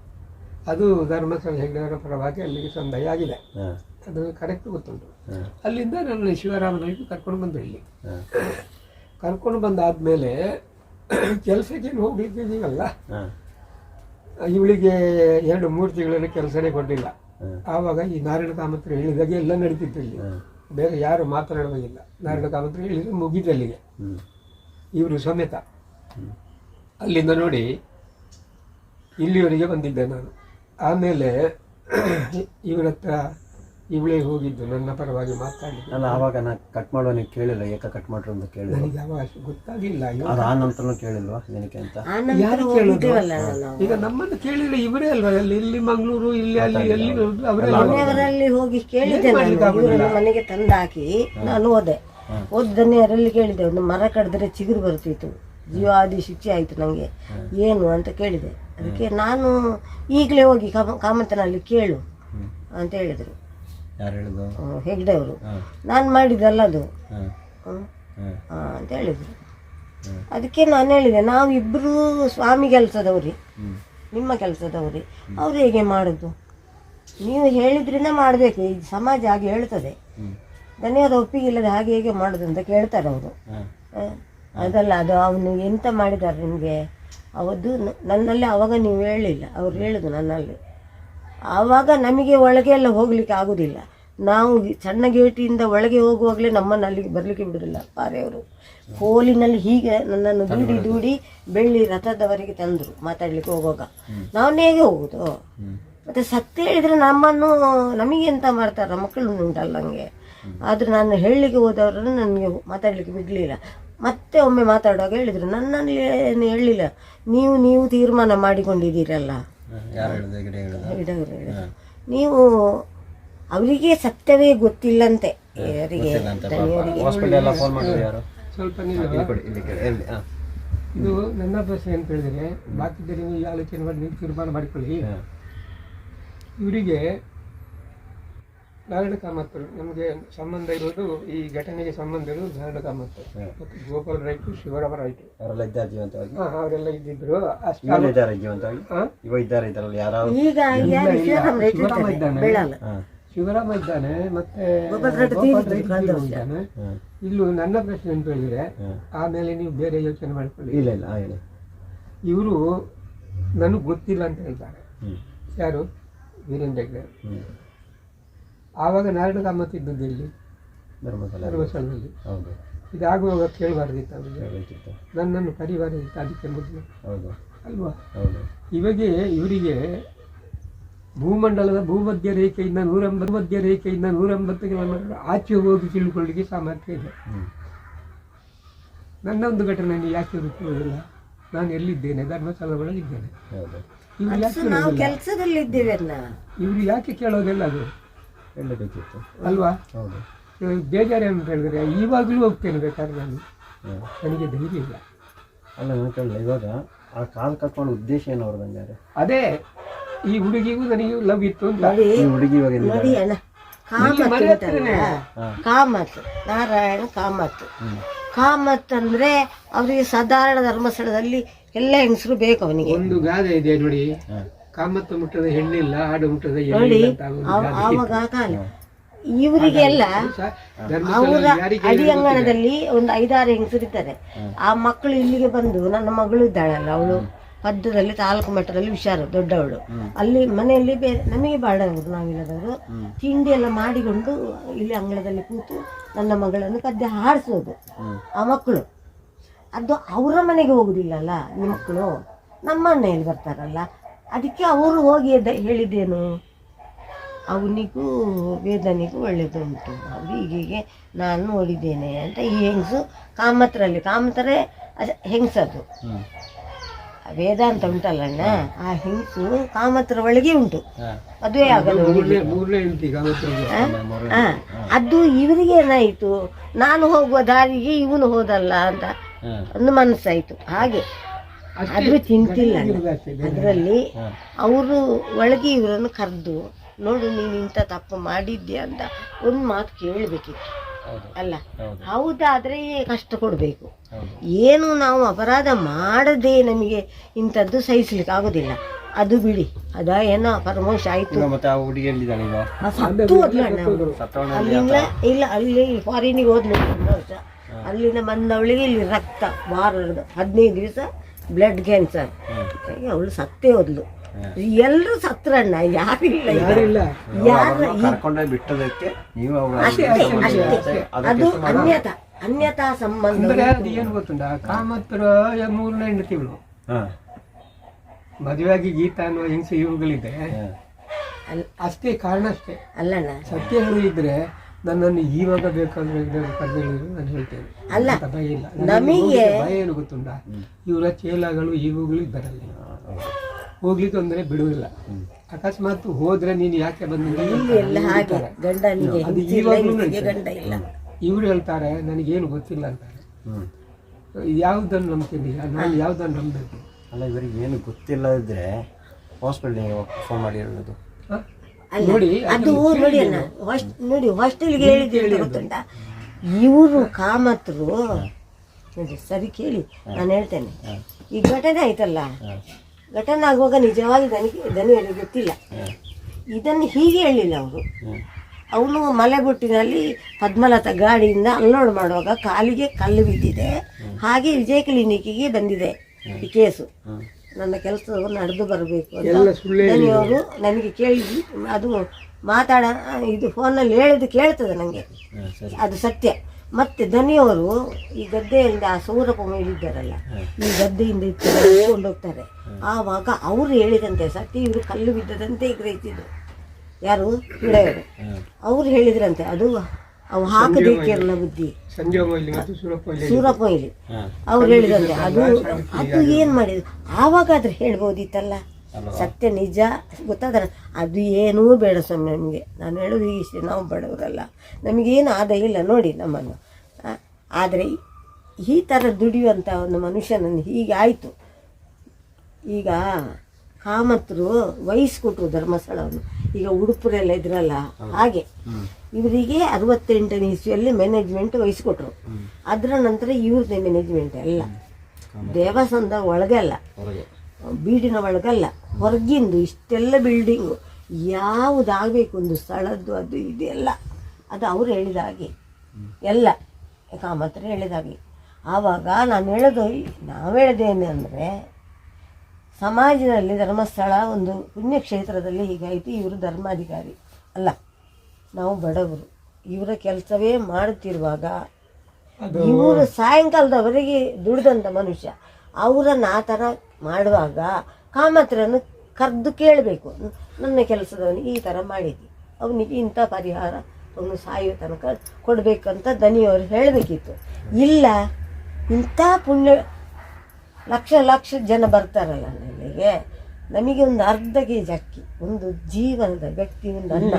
ಅದು ಧರ್ಮಸ್ಥಳ ಹೆಗ್ಡೆಯವರ ಪರವಾಗಿ ಅಲ್ಲಿಗೆ ಸಂದಾಯ ಆಗಿದೆ. ಹಾಂ. ಅದು ಕರೆಕ್ಟ್ ಗೊತ್ತುಂಟು. ಹಾಂ. ಅಲ್ಲಿಂದ ನನ್ನ ಶಿವರಾಮನಿಗೆ ಕರ್ಕೊಂಡು ಬಂದರು ಇಲ್ಲಿ. ಹಾಂ. ಕರ್ಕೊಂಡು ಬಂದಾದ್ಮೇಲೆ ಕೆಲಸಕ್ಕೆ ಹೋಗ್ಲಿಕ್ಕೆ ಇದೀವಲ್ಲ? ಇವಳಿಗೆ ಎರಡು ಮೂರು ತಿಂಗಳನ್ನು ಕೆಲಸನೇ ಕೊಟ್ಟಿಲ್ಲ ಆವಾಗ ಈ ನಾರಾಯಣ ಕಾಮತ್ರಿ ಹೇಳಿದಾಗೆ ಎಲ್ಲ ನಡೀತಿತ್ತು ಇಲ್ಲಿ. ಬೇರೆ ಯಾರು ಮಾತನಾಡುವಾಗಿಲ್ಲ ನಾರಾಯಣ ಕಾಮತ್ರಿ ಹೇಳಿದ್ರೆ ಮುಗಿದು ಅಲ್ಲಿಗೆ ಇವರು ಸಮೇತ. ಅಲ್ಲಿಂದ ನೋಡಿ ಇಲ್ಲಿವರೆಗೆ ಬಂದಿದ್ದೆ ನಾನು. ಆಮೇಲೆ ಇವರ ಹತ್ರ ಇವಳೇ ಹೋಗಿದ್ದು ನನ್ನ ಪರವಾಗಿ ಮಾತಾಡಿದ್ದು. ಅಲ್ಲ ಆವಾಗ ನಾ ಕಟ್ ಮಾಡುವ ನೀವು ಕೇಳಿಲ್ಲ ಏಕ ಕಟ್ ಮಾಡ್ರು ಅಂತ ಕೇಳಿಲ್ಲ ನನಗೆ ಯಾವ ಅಷ್ಟು ಗೊತ್ತಾಗಿಲ್ಲ ಇವಾಗ ಅದು ಆ ನಂತರನೂ ಕೇಳಿಲ್ವಾ ಏನಕ್ಕೆ ಅಂತ? ಯಾರು ಕೇಳೋದು? ಈಗ ನಮ್ಮನ್ನು ಕೇಳಿಲ್ಲ ಇವರೇ ಅಲ್ವಾ? ಅಲ್ಲಿ ಇಲ್ಲಿ ಮಂಗಳೂರು ಇಲ್ಲಿ ಅಲ್ಲಿ ಎಲ್ಲಿ ಅವರೇ ಮನೆಯವರಲ್ಲಿ ಹೋಗಿ ಕೇಳಿದೆ ನಾನು. ಇವರನ್ನು ಮನೆಗೆ ತಂದಾಕಿ ನಾನು ಹೋದೆ. ಓದ್ದನ್ನೇ ಅವರಲ್ಲಿ ಕೇಳಿದೆ? ಒಂದು ಮರ ಕಡಿದ್ರೆ ಚಿಗುರು ಬರ್ತಿತ್ತು. ಜೀವಾದಿ ಶಿಕ್ಷೆ ಆಯಿತು ನನಗೆ ಏನು ಅಂತ ಕೇಳಿದೆ. ಅದಕ್ಕೆ ನಾನು ಈಗಲೇ ಹೋಗಿ ಕಾಮ ಕಾಮತನಲ್ಲಿ ಕೇಳು ಅಂತ ಹೇಳಿದರು. ಯಾರು ಹೇಳಿದ್ದು? ಹೆಗ್ಡೆ ಅವರು. ನಾನು ಮಾಡಿದ್ದಲ್ಲ ಅದು. ಅಂತ ಹೇಳಿದರು. ಅದಕ್ಕೆ ನಾನು ಹೇಳಿದೆ ನಾವು ನಾವಿಬ್ಬರು ಸ್ವಾಮಿ ಕೆಲಸದವ್ರಿ. ನಿಮ್ಮ ಕೆಲಸದವ್ರಿ. ಅವ್ರು ಹೇಗೆ ಮಾಡೋದು? ನೀವು ಹೇಳಿದ್ರಿಂದ ಮಾಡಬೇಕು ಈ ಸಮಾಜ ಹಾಗೆ ಹೇಳ್ತದೆ. ಧನ್ಯವಾದ ಒಪ್ಪಿಗೆ ಇಲ್ಲದೆ ಹಾಗೆ ಹೇಗೆ ಮಾಡೋದು ಅಂತ ಕೇಳ್ತಾರೆ ಅವರು. ಹಾಂ. ಅದಲ್ಲ ಅದು ಅವನು ಎಂತ ಮಾಡಿದ್ದಾರೆ ನಿಮಗೆ? ಅವದು ನನ್ನಲ್ಲಿ ಅವಾಗ ನೀವು ಹೇಳಿಲ್ಲ. ಅವ್ರು ಹೇಳೋದು ನನ್ನಲ್ಲಿ. ಆವಾಗ ನಮಗೆ ಒಳಗೆ ಎಲ್ಲ ಹೋಗಲಿಕ್ಕೆ ಆಗುದಿಲ್ಲ. ನಾವು ಸಣ್ಣ ಗೇಟಿಯಿಂದ ಒಳಗೆ ಹೋಗುವಾಗಲೇ ನಮ್ಮನ್ನು ಅಲ್ಲಿಗೆ ಬರಲಿಕ್ಕೆ ಬಿಡೋದಿಲ್ಲ ಪಾರೆಯವರು ಕೋಲಿನಲ್ಲಿ ಹೀಗೆ ನನ್ನನ್ನು ದೂಡಿ ದೂಡಿ ಬೆಳ್ಳಿ ರಥದವರೆಗೆ ತಂದರು ಮಾತಾಡಲಿಕ್ಕೆ ಹೋಗುವಾಗ. ನಾವು ಹೇಗೆ ಹೋಗೋದು ಮತ್ತು ಸತ್ಯ ಹೇಳಿದರೆ ನಮ್ಮನ್ನು ನಮಗೆ ಎಂತ ಮಾಡ್ತಾರೆ? ಮಕ್ಕಳು ಉಂಟಲ್ಲ ನನಗೆ ಆದರೆ ನಾನು ಹೇಳಲಿಕ್ಕೆ ಹೋದವರನ್ನು ನನಗೆ ಮಾತಾಡಲಿಕ್ಕೆ ಬಿಡಲಿಲ್ಲ. ಮತ್ತೆ ಒಮ್ಮೆ ಮಾತಾಡುವಾಗ ಹೇಳಿದರು ನನ್ನಲ್ಲಿ ಏನು ಹೇಳಲಿಲ್ಲ. ನೀವು ನೀವು ತೀರ್ಮಾನ ಮಾಡಿಕೊಂಡಿದ್ದೀರಲ್ಲ. ಹಿಡವರು. ನೀವು ಅವರಿಗೆ ಸತ್ಯವೇ ಗೊತ್ತಿಲ್ಲಂತೆ. ಇದು ನನ್ನ ಪ್ರಶ್ನೆ ಅಂತ ಹೇಳಿದ್ರೆ ಬಾಕಿದ್ದರೆ ನೀವು ಆಲೋಚನೆ ಮಾಡಿ ನೀವು ತೀರ್ಮಾನ ಮಾಡಿಕೊಳ್ಳಿ. ಇವರಿಗೆ ನಾರಾಯಣ ಕಾಮತ್ರು ನಮಗೆ ಸಂಬಂಧ ಇರೋದು ಈ ಘಟನೆಗೆ ಸಂಬಂಧ ಇರೋದು ನಾರಾಯಣ ಕಾಮತ್ತರು. ಮತ್ತು ಗೋಪಾಲ್ ರೈಟು ಶಿವರಾಮ ರೈಟು ಅವರೆಲ್ಲ ಇದ್ದಾರೆ ಜೀವಂತವಾಗಿ? ಹಾಂ ಅವರೆಲ್ಲ ಇದ್ದಿದ್ರು. ಅಷ್ಟು ಇವೆಲ್ಲ ಇದ್ದಾರೆ ಜೀವಂತವಾಗಿ? ಇವ ಇದ್ದಾರೆ ಇದರಲ್ಲಿ ಯಾರು ಈಗ ಯಾರು? ಶಿವರಾಮ್ ರೇಟ್ ಶಿವರಾಮ ಇದ್ದಾನೆ. ಬೆಳಲ್ಲ ಶಿವರಾಮ ಇದ್ದಾನೆ ಮತ್ತೆ ಗೋಪಾಲ್ ರೈಟ್. ಇದ್ದಾನೆ. ಇಲ್ಲೂ ನನ್ನ ಪ್ರಶ್ನೆ ಅಂತ ಹೇಳಿದ್ರೆ ಆಮೇಲೆ ನೀವು ಬೇರೆ ಯೋಚನೆ ಮಾಡ್ಕೊಳ್ಳಿ. ಇಲ್ಲ ಇಲ್ಲ ಹೇಳಿ. ಇವರು ನನಗೆ ಗೊತ್ತಿಲ್ಲ ಅಂತ ಹೇಳ್ತಾರೆ. ಯಾರು? ವೀರೇಂದ್ರ ಹೆಗ್ಡೆ. ಆವಾಗ ನಾರಾಯಣ ಕಾಮತ್ ಇದ್ದದ್ದು ಇಲ್ಲಿ ಧರ್ಮಸ್ಥಳದಲ್ಲಿ. ಹೌದು. ಇದಾಗುವಾಗ ಕೇಳಬಾರ್ದಿತ್ತು ಅವರಿಗೆ. ನನ್ನನ್ನು ಕರಿಬಾರ್ದಿತ್ತು ಅದಕ್ಕೆ ಮೊದಲು ಹೌದು. ಅಲ್ವಾ? ಹೌದು. ಇವಾಗ ಇವರಿಗೆ ಭೂಮಂಡಲದ ಭೂಮಧ್ಯ ರೇಖೆಯಿಂದ ನೂರೆಂಬತ್ತು ಮಧ್ಯ ರೇಖೆಯಿಂದ ನೂರಂಬತ್ತು ಕಿಲೋಮೀಟರ್ ಆಚೆ ಹೋಗಿ ತಿಳ್ಕೊಳ್ಳಿಕ್ಕೆ ಸಾಮರ್ಥ್ಯ ಇದೆ. ನನ್ನ ಒಂದು ಘಟನೆ ನನಗೆ ಯಾಕೆ ಗೊತ್ತಿರೋದಿಲ್ಲ ನಾನು ಎಲ್ಲಿದ್ದೇನೆ? ಧರ್ಮಸ್ಥಳ ಒಳಗಿದ್ದೇನೆ ಹೌದು. ಇವ್ರು ಯಾಕೆ ನಾವು ಕೇಳೋದಿಲ್ಲ ಕೆಲಸದಲ್ಲಿ ಅದು ಹೇಳಬೇಕಿತ್ತು ಅಲ್ವಾ? ಹೌದು. ಇವಾಗ ಬೇಜಾರು ಅಂತ ಹೇಳಿದ್ರೆ ಇವಾಗಲೂ ಹೋಗ್ತೇನೆ ಬೇಕಾದ್ರೆ ನಾನು. ನನಗೆ ಧೈರ್ಯ ಇಲ್ಲ. ಅಲ್ಲ ನಾನು ಕೇಳಲ್ಲ ಇವಾಗ ಆ ಕಾಲ್ ಕಟ್ಕೊಂಡು ಉದ್ದೇಶ ಏನು ಅವ್ರದ್ದು ಹಂಗಾರೆ ಅದೇ ಈ ಹುಡುಗಿಗೂ ನನಗೆ ಲವ್ ಇತ್ತು ಅಂತ. ಈ ಹುಡುಗಿ ಇವಾಗ ಎಲ್ಲಿದ್ದಾಳೆ? ನೋಡಿ ಅಣ್ಣ ಕಾಮತ್ ಮನೆ ಉಂಟಲ್ಲ ಹಾ. ಕಾಮತ್ ನಾರಾಯಣ ಕಾಮತ್. ಹ್ಮ್. ಕಾಮತ್ ಅಂದ್ರೆ ಅವರಿಗೆ ಸಾಧಾರಣ ಧರ್ಮಸ್ಥಳದಲ್ಲಿ ಎಲ್ಲ ಹೆಂಗಸರು ಬೇಕು ಅವನಿಗೆ. ಒಂದು ಗಾದೆ ಇದೆ ನೋಡಿ. ಹಾ. ಕಾಮತ್ತು ಮುಟ್ಟದ ಹೆಣ್ಣಿಲ್ಲ ಆಡು ಮುಟ್ಟದ ನೋಡಿ ಅವ- ಆವಾಗ ಕಾಲ. ಇವರಿಗೆಲ್ಲ ಅವರ ಅಡಿ ಅಂಗಣದಲ್ಲಿ ಒಂದು ಐದಾರು ಹೆಂಗಸರಿದ್ದಾರೆ ಆ ಮಕ್ಕಳು ಇಲ್ಲಿಗೆ ಬಂದು ನನ್ನ ಮಗಳು ಇದ್ದಾಳಲ್ಲ ಅವಳು ಪದ್ಯದಲ್ಲಿ ತಾಲೂಕು ಮಟ್ಟದಲ್ಲಿ ಹುಷಾರು ದೊಡ್ಡವಳು. ಅಲ್ಲಿ ಮನೆಯಲ್ಲಿ ಬೇರೆ ನಮಗೆ ಬಾಡವರು ನಾವಿಲ್ಲದವರು. ತಿಂಡಿ ಎಲ್ಲ ಮಾಡಿಕೊಂಡು ಇಲ್ಲಿ ಅಂಗಳದಲ್ಲಿ ಕೂತು ನನ್ನ ಮಗಳನ್ನು ಪದ್ಯ ಹಾಡಿಸೋದು ಆ ಮಕ್ಕಳು. ಅದು ಅವರ ಮನೆಗೆ ಹೋಗುದಿಲ್ಲಲ್ಲ ಈ ಮಕ್ಕಳು. ನಮ್ಮ ಮನೆಯಲ್ಲಿ ಬರ್ತಾರಲ್ಲ. ಅದಕ್ಕೆ ಅವರು ಹೋಗಿ ಹೇಳಿದ್ದೇನು. ಅವನಿಗೂ ವೇದನಿಗೂ ಒಳ್ಳೆಯದುಂಟು ಅವರು ಹೀಗೆ ನಾನು ನೋಡಿದ್ದೇನೆ ಅಂತ ಈ ಹೆಂಗಸು ಕಾಮತ್ರಲ್ಲಿ ಕಾಮತರೇ ಅದ್- ಹೆಂಗಸದು? ವೇದ ಅಂತ ಉಂಟಲ್ಲಣ್ಣ ಆ ಹೆಂಗಸು ಕಾಮತ್ರ ಒಳಗೆ ಉಂಟು. ಮದುವೆ ಆಗಲು ಮೂರನೇ ಮೂರನೇ ಹೆಂಡತಿ ಆ, ಅದು ಇವರಿಗೆ ಏನಾಯಿತು? ನಾನು ಹೋಗುವ ದಾರಿಗೆ ಇವನು ಹೋದಲ್ಲ ಅಂತ. ಒಂದು ಮನಸ್ಸಾಯ್ತು. ಹಾಗೆ ಅದ್ರ ತಿಂತಿಲ್ಲ ಅದರಲ್ಲಿ ಅವರು ಒಳಗೆ ಇವರನ್ನು ಕರೆದು ನೋಡು ನೀನು ಇಂಥ ತಪ್ಪು ಮಾಡಿದ್ಯಾ ಅಂತ ಒಂದು ಮಾತು ಕೇಳಬೇಕಿತ್ತು. ಹೌದು. ಅಲ್ಲ ಹೌದಾದರೆ ಕಷ್ಟ ಕೊಡಬೇಕು. ಏನು ನಾವು ಅಪರಾಧ ಮಾಡದೆ ನಮಗೆ ಇಂಥದ್ದು ಸಹಿಸ್ಲಿಕ್ಕೆ ಆಗೋದಿಲ್ಲ. ಅದು ಬಿಡಿ ಅದ ಏನೋ ಪರಮೋಶ ಆಯ್ತು. ಸತ್ತು ಅಲ್ಲಿಂದ ಇಲ್ಲ ಅಲ್ಲಿ ಫಾರಿನಿಗೆ ಹೋದ್ಲು ವರ್ಷ. ಅಲ್ಲಿಂದ ಬಂದವಳಿಗೆ ಇಲ್ಲಿ ರಕ್ತ ವಾರದ ಹದಿನೈದು ದಿವಸ ಬ್ಲಡ್ ಕ್ಯಾನ್ಸರ್ ಅವಳು ಸತ್ತೇ ಹೋದ್ಲು. ಎಲ್ಲರೂ ಸತ್ರಣ್ಣ ಯಾರಿಲ್ಲ ಯಾರು ಕರ್ಕೊಂಡೋಗಿ ಬಿಟ್ಟದಕ್ಕೆ ನೀವು ಅಷ್ಟೇ ಅದು ಅನ್ಯತಾ ಅನ್ಯತಾ ಸಂಬಂಧ. ಏನು ಗೊತ್ತುಂಟ? ಕಾಮತ್ರ ಮೂರನೇ ಹೆಂಡತಿಗಳು ಹಾ. ಮದುವೆಯಾಗಿ ಗೀತ ಅನ್ನುವ ಹಿಂಸೆ ಇವುಗಳಿದೆ ಅಲ್- ಅಷ್ಟೇ ಕಾರಣ ಅಷ್ಟೇ. ಅಲ್ಲಣ್ಣ. ಸತ್ಯ ಹೇಳಿದ್ರೆ ನನ್ನನ್ನು ಇವಾಗ ಬೇಕಾದ್ರೆ ನಾನು ಹೇಳ್ತೇನೆ. ಅಲ್ಲ, ಭಯ ಇಲ್ಲ. ನಮಗೆ- ಭಯ ಏನು ಗೊತ್ತುಂಟ? ಇವರ ಚೇಲಗಳು ಇವುಗಳು ಬರಲ್ಲ. ಹೋಗ್ಲಿಕ್ಕೆ ತೊಂದರೆ ಬಿಡುವುದಿಲ್ಲ. ಅಕಸ್ಮಾತ್ ಹೋದ್ರೆ ನೀನು ಯಾಕೆ ಬಂದಿಲ್ಲ ಇಲ್ಲಿ ಎಲ್ಲ ಹಾಗೆ. ಗಂಡನಿಗೆ ಅದು ಇಲ್ಲ, ಇವಾಗ್ಲೂ ಇವ್ರು ಹೇಳ್ತಾರೆ ನನಗೇನು ಗೊತ್ತಿಲ್ಲ ಅಂತಾರೆ. ಯಾವ್ದನ್ನು ಯಾವುದನ್ನು ನಂಬ್ತೀನಿ ನಾನು ಯಾವ್ದನ್ನು ನಂಬಬೇಕು? ಅಲ್ಲ ಇವರಿಗೆ ಏನು ಗೊತ್ತಿಲ್ಲ ಇದ್ರೆ ಹಾಸ್ಪಿಟ್ಲಿಗೆ ಫೋನ್ ಮಾಡಿ ಹೇಳೋದು. ನೋಡಿ ಅದು ನೋಡಿ ಅಣ್ಣ ಹಾಸ್ಟ್ ನೋಡಿ ಹಾಸ್ಟೆಲ್ಗೆ ಹೇಳಿದ್ರೆ ಗೊತ್ತುಂಟ? ಇವರು ಕಾಮತ್ರು ನೋಡಿ ಸರಿ ಕೇಳಿ ನಾನು ಹೇಳ್ತೇನೆ. ಈ ಘಟನೆ ಆಯ್ತಲ್ಲ? ಘಟನೆ ಆಗುವಾಗ ನಿಜವಾಗಿ ನನಗೆ ದನಿ ಹೇಳಿ ಗೊತ್ತಿಲ್ಲ ಇದನ್ನು ಹೀಗೆ ಹೇಳಿಲ್ಲ ಅವರು. ಅವನು ಮಲೆಬೊಟ್ಟಿನಲ್ಲಿ ಪದ್ಮಲತಾ ಗಾಡಿಯಿಂದ ಅನ್ಲೋಡ್ ಮಾಡುವಾಗ ಕಾಲಿಗೆ ಕಲ್ಲು ಬಿದ್ದಿದೆ. ಹಾಗೆ ವಿಜಯ ಕ್ಲಿನಿಕ್ಕಿಗೆ ಬಂದಿದೆ ಈ ಕೇಸು. ನನ್ನ ಕೆಲಸ ನಡೆದು ಬರಬೇಕು ಅವರು ನನಗೆ ಕೇಳಿದ್ವಿ. ಅದು ಮಾತಾಡ ಇದು ಫೋನಲ್ಲಿ ಹೇಳಿದ್ದು ಕೇಳ್ತದೆ ನನಗೆ. ಅದು ಸತ್ಯ. ಮತ್ತೆ ದನಿಯವರು ಈ ಗದ್ದೆಯಿಂದ ಆ ಸೌರಪ ಮೇಲಿದ್ದಾರಲ್ಲ ಈ ಗದ್ದೆಯಿಂದ ಇಟ್ಕೊಂಡು ಹೋಗ್ತಾರೆ. ಆವಾಗ ಅವರು ಹೇಳಿದಂತೆ ಸತ್ಯ ಇವರು ಕಲ್ಲು ಬಿದ್ದದಂತೆ ಗ್ರಹಿಸಿದ್ರು. ಯಾರು? ಹಿಡೆಯವರು ಹ್ಮ್ ಅವ್ರು ಹೇಳಿದ್ರಂತೆ ಅದು ಅವು ಹಾಕಬೇಕಿರಲ್ಲ ಬುದ್ಧಿ. ಸುರಪ್ಪ ಇಲ್ಲಿ ಅವ್ರು ಹೇಳಿದಂತೆ ಅದು ಅದು ಏನು ಮಾಡಿದ್ರು? ಆವಾಗಾದ್ರೆ ಹೇಳ್ಬೋದಿತ್ತಲ್ಲ? ಸತ್ಯ ನಿಜ ಗೊತ್ತಾದ್ರೆ ಅದು ಏನೂ ಬೇಡ ಸ್ವಾಮಿ ನಮಗೆ. ನಾನು ಹೇಳೋದು ಇಷ್ಟೇ ನಾವು ಬಡವರಲ್ಲ. ನಮಗೇನು ಆದಾಯ ಇಲ್ಲ ನೋಡಿ ನಮ್ಮನ್ನು. ಆ, ಆದರೆ ಈ ಥರ ದುಡಿಯುವಂಥ ಒಂದು ಮನುಷ್ಯನನ್ನು ಹೀಗೆ ಆಯಿತು. ಈಗ ಕಾಮತ್ರು ವಹಿಸ್ಕೊಟ್ರು ಧರ್ಮಸ್ಥಳವನ್ನು. ಈಗ ಉಡುಪುರೆಲ್ಲ ಇದ್ರಲ್ಲ ಹಾಗೆ. ಇವರಿಗೆ ಅರವತ್ತೆಂಟನೇ ಇಸ್ವಿಯಲ್ಲಿ ಮ್ಯಾನೇಜ್ಮೆಂಟ್ ವಹಿಸಿಕೊಟ್ರು. ಅದರ ನಂತರ ಇವ್ರದ್ದೇ ಮ್ಯಾನೇಜ್ಮೆಂಟ್ ಎಲ್ಲ. ದೇವಸ್ಥಾನದ ಒಳಗಲ್ಲ ಬೀಡಿನ ಒಳಗಲ್ಲ ಹೊರಗಿಂದು ಇಷ್ಟೆಲ್ಲ ಬಿಲ್ಡಿಂಗು ಯಾವುದಾಗಬೇಕು ಒಂದು ಸ್ಥಳದ್ದು ಅದು ಇದೆಲ್ಲ ಅದು ಅವ್ರು ಹೇಳಿದ ಹಾಗೆ. ಎಲ್ಲ. ಕಾಮತ್ರ ಹೇಳಿದ ಹಾಗೆ. ಆವಾಗ ನಾನು ಹೇಳೋದು ನಾವು ಹೇಳೋದೇನು ಅಂದರೆ ಸಮಾಜದಲ್ಲಿ ಧರ್ಮಸ್ಥಳ ಒಂದು ಪುಣ್ಯಕ್ಷೇತ್ರದಲ್ಲಿ ಹೀಗಾಯಿತು ಇವರು ಧರ್ಮಾಧಿಕಾರಿ. ಅಲ್ಲ. ನಾವು ಬಡವರು. ಇವರ ಕೆಲಸವೇ ಮಾಡುತ್ತಿರುವಾಗ ಇವರು ಸಾಯಂಕಾಲದವರೆಗೆ ದುಡ್ದಂಥ ಮನುಷ್ಯ. ಅವರನ್ನು ಆ ಥರ ಮಾಡುವಾಗ ಕಾಮತ್ರನ್ನು ಕರೆದು ಕೇಳಬೇಕು. ನನ್ನ ಕೆಲಸದವನು ಈ ಥರ ಮಾಡಿದ್ವಿ ಅವನಿಗೆ ಇಂಥ ಪರಿಹಾರ ಅವನು ಸಾಯೋ ತನಕ ಕೊಡಬೇಕಂತ ದನಿಯವರು ಹೇಳಬೇಕಿತ್ತು. ಇಲ್ಲ ಇಂಥ ಪುಣ್ಯ ಲಕ್ಷ ಲಕ್ಷ ಜನ ಬರ್ತಾರಲ್ಲ ನನಗೆ ನಮಗೆ ಒಂದು ಅರ್ಧ ಕೆ ಜಿ ಅಕ್ಕಿ ಒಂದು ಜೀವನದ ವ್ಯಕ್ತಿ ಒಂದು ಅನ್ನ.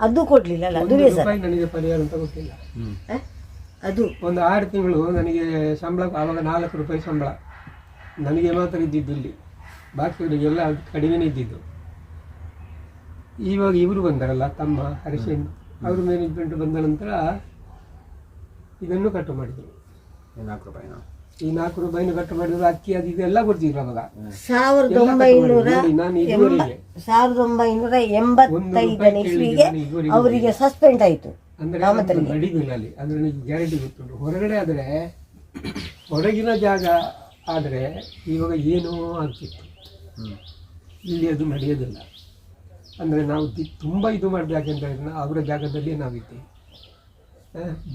ಅದು ಕೊಡ್ಲಿಲ್ಲ ಅಲ್ಲ ಅದುವೇ ಸರ್ ರೂಪಾಯಿ ನನಗೆ ಪರಿಹಾರ ಅಂತ ಗೊತ್ತಿಲ್ಲ? ಅದು. ಒಂದು ಆರು ತಿಂಗಳು ನನಗೆ ಸಂಬಳ ಆವಾಗ ನಾಲ್ಕು ರೂಪಾಯಿ ಸಂಬಳ. ನನಗೆ ಮಾತ್ರ ಇದ್ದಿದ್ದು ಇಲ್ಲಿ. ಬಾಕಿಯವರಿಗೆಲ್ಲ ಎಲ್ಲ ಕಡಿಮೆನೇ ಇದ್ದಿದ್ದು. ಇವಾಗ ಇವರು ಬಂದಾರಲ್ಲ ತಮ್ಮ ಹರಿಶನ್ ಅವರು ಮ್ಯಾನೇಜ್ಮೆಂಟ್ ಬಂದ ನಂತರ ಇದನ್ನು ಕಟ್ಟು ಮಾಡಿದರು. ನಾಲ್ಕು ರೂಪಾಯಿನ? ಈ ನಾಲ್ಕು ರೂಪಾಯಿನ ಕಟ್ಟು ಮಾಡಿದ್ರು ಅಕ್ಕಿ ಅದು ಇದೆಲ್ಲ ಕೊಡ್ತಿದ್ರು ಅವಾಗ. ಸಾವಿರದ ಒಂಬೈನೂರ ಸಾವಿರದ ಒಂಬೈನೂರ ಎಂಬತ್ತೈದನೇ ಇಸ್ವಿಗೆ ಅವರಿಗೆ ಸಸ್ಪೆಂಡ್ ಆಯ್ತು. ಅಂದ್ರೆ ಅಲ್ಲಿ. ಅಂದ್ರೆ ನನಗೆ ಗ್ಯಾರಂಟಿ ಗೊತ್ತುಂಟು. ಹೊರಗಡೆ ಆದ್ರೆ ಹೊರಗಿನ ಜಾಗ ಆದ್ರೆ ಇವಾಗ ಏನೋ ಆಗ್ತಿತ್ತು. ಇಲ್ಲಿ ಅದು ನಡೆಯೋದಿಲ್ಲ. ಅಂದ್ರೆ ನಾವು ತುಂಬಾ ಇದು ಮಾಡಬೇಕಂತ ಅವರ ಜಾಗದಲ್ಲಿ ನಾವಿದ್ದೀವಿ.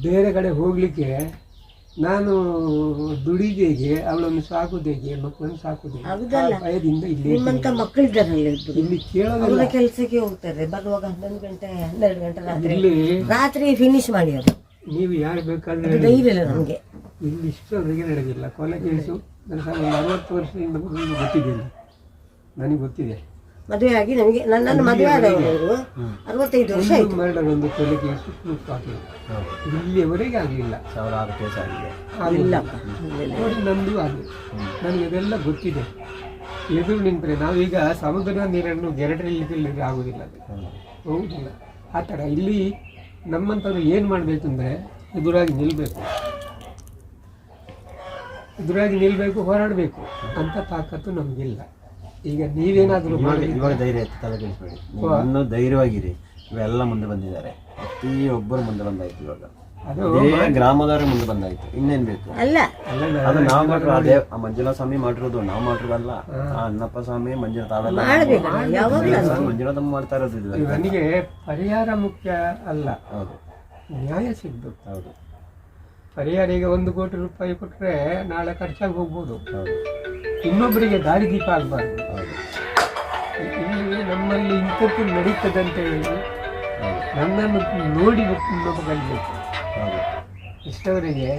ಬೇರೆ ಕಡೆ ಹೋಗಲಿಕ್ಕೆ ನಾನು ದುಡಿದೇಗೆ ಅವಳನ್ನು ಸಾಕುದೇಗೆ ಮಕ್ಕಳನ್ನು ಸಾಕುದೇಗೆ. ಭಯದಿಂದ ಇಲ್ಲಿ ನಿಮ್ಮಂತ ಮಕ್ಕಳಿದ್ದಾರಲ್ಲ ಇಬ್ಬರು ಇಲ್ಲಿ ಕೇಳೋದಿಲ್ಲ. ಅವರ ಕೆಲಸಕ್ಕೆ ಹೋಗ್ತಾರೆ ಬರುವಾಗ ಹನ್ನೊಂದು ಗಂಟೆ ಹನ್ನೆರಡು ಗಂಟೆ ರಾತ್ರಿ. ಇಲ್ಲಿ ರಾತ್ರಿ ಫಿನಿಶ್ ಮಾಡಿ ಅದು. ನೀವು ಯಾರು ಬೇಕಾದ್ರೆ ಧೈರ್ಯ ಇಲ್ಲ ನಮಗೆ. ಇಲ್ಲಿ ಇಷ್ಟವರೆಗೆ ನಡೆದಿಲ್ಲ. ಕೊಲೆ ಕೇಸು ನನಗೆ ಒಂದು ಅರವತ್ತು ವರ್ಷದಿಂದ ಗೊತ್ತಿದೆ ಇಲ್ಲಿ. ನನಗೆ ಗೊತ್ತಿದೆ. ಮದುವೆ ಆಗಿ ನಮಗೆ ನನ್ನನ್ನು ಮದುವೆ ಆದವರು ಅರವತ್ತೈದು ವರ್ಷ ಆಯಿತು ಆಯ್ತು. ಮರ್ಡರ್ ಒಂದು ಕೊಲೆ ಕೇಸು ಪ್ರೂಫ್ ಆಗಲಿಲ್ಲ. ಹೌದು. ಇಲ್ಲಿಯವರೆಗೆ ಆಗಲಿಲ್ಲ. ಸಾವಿರಾರು ಕೇಸ್ ಆಗಿದೆ. ಆಗಿಲ್ಲ ಇಲ್ಲ. ನೋಡಿ ನಮ್ಮದು ಆಗಲಿ ನನಗೆ ಅದೆಲ್ಲ ಗೊತ್ತಿದೆ. ಎದುರು ನಿಂತರೆ ನಾವೀಗ ಸಮುದ್ರದ ನೀರನ್ನು ಗೆರಡರಲ್ಲಿ ಆಗೋದಿಲ್ಲ ಹೋಗುದಿಲ್ಲ. ಆ ಥರ ಇಲ್ಲಿ ನಮ್ಮಂಥವ್ರು ಏನು ಮಾಡಬೇಕಂದ್ರೆ ಎದುರಾಗಿ ನಿಲ್ಲಬೇಕು ಎದುರಾಗಿ ನಿಲ್ಲಬೇಕು ಹೋರಾಡಬೇಕು ಅಂತ ತಾಕತ್ತು ನಮಗಿಲ್ಲ. ಈಗ ನೀವೇನಾದರೂ ಇವಾಗ ಮಾಡಿ ಇವಾಗ ಧೈರ್ಯ ಎತ್ತಿ ತಲೆ ಕೆಡಿಸ್ಬೇಡಿ ನೀವು ಇನ್ನೂ ಧೈರ್ಯವಾಗಿರಿ. ಇವೆಲ್ಲ ಮುಂದೆ ಬಂದಿದ್ದಾರೆ. ಪ್ರತಿಯೊಬ್ಬರು ಮುಂದೆ ಬಂದಾಯ್ತು ಇವಾಗ. ಅದು ಗ್ರಾಮದವರೇ ಮುಂದೆ ಬಂದಾಯ್ತು. ಇನ್ನೇನ್ ಬೇಕು? ಅಲ್ಲ. ಅದು ನಾವು ಮಾಡಿರೋ ಅದೇ ಆ ಮಂಜುನಾಥ ಸ್ವಾಮಿ ಮಾಡಿರೋದು ನಾವು ಮಾಡಿರೋದಲ್ಲ. ಆ ಅಣ್ಣಪ್ಪ ಸ್ವಾಮಿ ಮಂಜುನಾಥ ಯಾವಾಗ ಮಂಜುನಾಥ ಮಾಡ್ತಾ ಇರೋದು ಇದು ನನಗೆ ಪರಿಹಾರ ಮುಖ್ಯ ಅಲ್ಲ. ಹೌದು. ನ್ಯಾಯ ಸಿಗ್ಬೇಕು. ಹೌದು. ಪರಿಹಾರ ಈಗ ಒಂದು ಕೋಟಿ ರೂಪಾಯಿ ಕೊಟ್ಟರೆ ನಾಳೆ ಖರ್ಚಾಗಿ ಹೋಗ್ಬೋದು. ಇನ್ನೊಬ್ಬರಿಗೆ ಇನ್ನೊಬ್ಬರಿಗೆ ದಾರಿದೀಪ ಆಗಬಾರ್ದು. ನಮ್ಮಲ್ಲಿ ಇಂಥದ್ದು ನಡೀತದೆ ಅಂತ ಹೇಳಿ ನನ್ನನ್ನು ನೋಡಿ ಇನ್ನೊಬ್ಬ ಕಲಿಬೇಕು ಇಷ್ಟವರೆಗೆ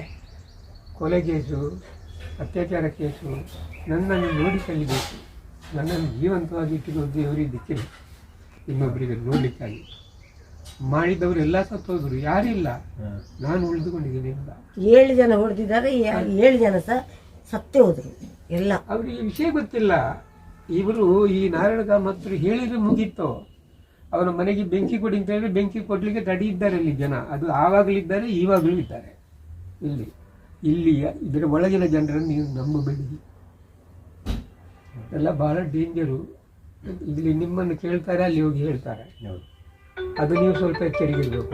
ಕೊಲೆ ಕೇಸು ಅತ್ಯಾಚಾರ ಕೇಸು ನನ್ನನ್ನು ನೋಡಿ ಕಲಿಬೇಕು ನನ್ನನ್ನು ಜೀವಂತವಾಗಿ ಇಟ್ಟಿರೋದು ದೇವರಿಗೆ ದಿಕ್ಕಿಲ್ಲ ಇನ್ನೊಬ್ಬರಿಗೆ ನೋಡಲಿಕ್ಕಾಗಿ. ಮಾಡಿದವರು ಎಲ್ಲ ಸತ್ತೋದ್ರು ಯಾರಿಲ್ಲ ನಾನು ಉಳಿದುಕೊಂಡಿದ್ದೀನಿ ಅಂತ ಏಳು ಜನ ಹೊಡೆದಿದ್ದಾರೆ ಏಳು ಜನ ಸಹ ಸತ್ತೇ ಹೋದ್ರು. ಎಲ್ಲ. ಅವರಿಗೆ ವಿಷಯ ಗೊತ್ತಿಲ್ಲ. ಇವರು ಈ ನಾರಾಯಣ ಕಾಮತ್ರು ಹೇಳಿದ್ರೆ ಮುಗೀತು. ಅವನ ಮನೆಗೆ ಬೆಂಕಿ ಕೊಡಿ ಅಂತ ಹೇಳಿದ್ರೆ ಬೆಂಕಿ ಕೊಡ್ಲಿಕ್ಕೆ ತಡಿ ಇದ್ದಾರೆ ಇಲ್ಲಿ ಜನ. ಅದು ಆವಾಗಲೂ ಇದ್ದಾರೆ ಈವಾಗಲೂ ಇದ್ದಾರೆ. ಇಲ್ಲಿ ಇಲ್ಲಿ ಇದರ ಒಳಗಿನ ಜನರನ್ನು ನೀವು ನಂಬಬೇಡಿ. ಎಲ್ಲ ಬಹಳ ಡೇಂಜರು. ಇಲ್ಲಿ ನಿಮ್ಮನ್ನು ಕೇಳ್ತಾರೆ ಅಲ್ಲಿ ಹೋಗಿ ಹೇಳ್ತಾರೆ. ಅದು ನೀವು ಸ್ವಲ್ಪ ಎಚ್ಚರಿಕೆ ಇರಬೇಕು.